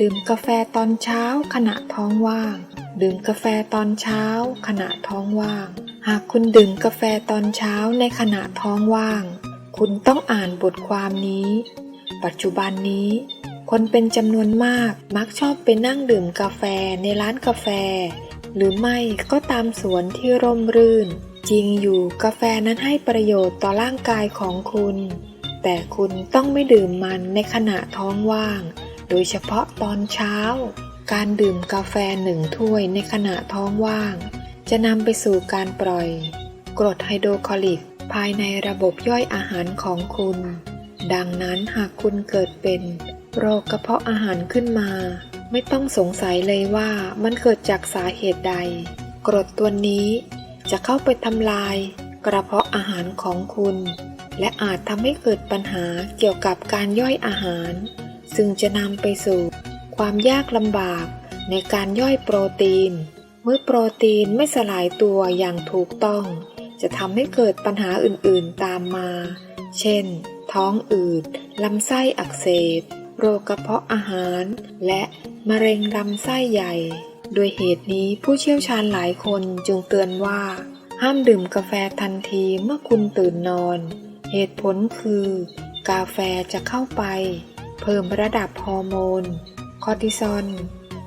ดื่มกาแฟตอนเช้าขณะท้องว่าง ดื่มกาแฟตอนเช้า ขณะท้องว่าง หากคุณดื่มกาแฟตอนเช้าในขณะท้องว่าง คุณต้องอ่านบทความนี้ ปัจจุบันนี้ คนเป็นจำนวนมากมักชอบไปนั่งดื่มกาแฟในร้านกาแฟ หรือไม่ก็ตามสวนที่ร่มรื่น จริงอยู่กาแฟนั้นให้ประโยชน์ต่อร่างกายของคุณ แต่คุณต้องไม่ดื่มมันในขณะท้องว่าง โดยเฉพาะตอนเช้า การดื่มกาแฟหนึ่งถ้วยในขณะท้องว่าง จะนำไปสู่การปล่อย กรดไฮโดรคลอริก ภายในระบบย่อยอาหารของคุณ ดังนั้นหากคุณเกิดเป็นโรคกระเพาะอาหารขึ้นมา ไม่ต้องสงสัยเลยว่ามันเกิดจากสาเหตุใด กรดตัวนี้จะเข้าไปทำลาย กระเพาะอาหารของคุณ และอาจทำให้เกิดปัญหาเกี่ยวกับการย่อยอาหาร ซึ่งจะนำไปสู่ความยากลำบากในการย่อยโปรตีน เมื่อโปรตีนไม่สลายตัวอย่างถูกต้อง จะทำให้เกิดปัญหาอื่นๆตามมา เช่น ท้องอืด ลำไส้อักเสบ โรคกระเพาะอาหาร และมะเร็งลำไส้ใหญ่ โดยเหตุนี้ผู้เชี่ยวชาญหลายคนจึงเตือนว่า ห้ามดื่มกาแฟทันทีเมื่อคุณตื่นนอน เหตุผลคือ กาแฟจะเข้าไป เพิ่มระดับฮอร์โมน คอร์ติซอล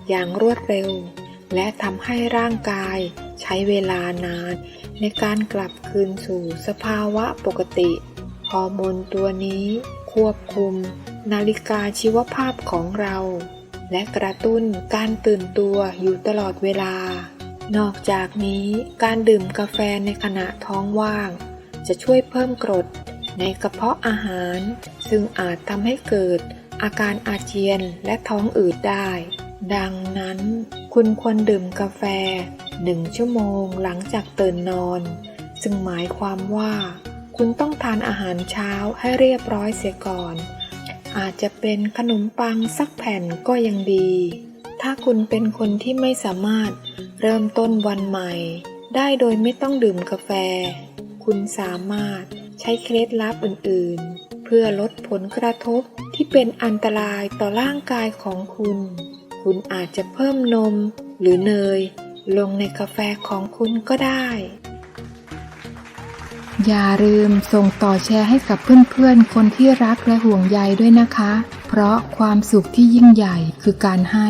อย่างรวดเร็ว และทำให้ร่างกายใช้เวลานาน ในการกลับคืนสู่สภาวะปกติ ฮอร์โมนตัวนี้ควบคุม นาฬิกาชีวภาพของเรา และกระตุ้นการตื่นตัวอยู่ตลอดเวลา นอกจากนี้การดื่มกาแฟในขณะท้องว่าง จะช่วยเพิ่มกรดในกระเพาะอาหาร ซึ่งอาจทำให้เกิด อาการอาเจียนและท้องอืดได้ ดังนั้น คุณควรดื่มกาแฟหนึ่งชั่วโมงหลังจากตื่นนอน ซึ่งหมายความว่า คุณต้องทานอาหารเช้าให้เรียบร้อยเสียก่อน อาจจะเป็นขนมปังสักแผ่นก็ยังดี ถ้าคุณเป็นคนที่ไม่สามารถเริ่มต้นวันใหม่ ได้โดยไม่ต้องดื่มกาแฟ คุณสามารถใช้เคล็ดลับอื่นๆ เพื่อลดผลกระทบที่เป็นอันตรายต่อร่างกายของคุณ คุณอาจจะเพิ่มนมหรือเนย ลงในกาแฟของคุณก็ได้ อย่าลืมส่งต่อแชร์ให้กับเพื่อนๆ คนที่รักและห่วงใยด้วยนะคะ เพราะความสุขที่ยิ่งใหญ่คือการให้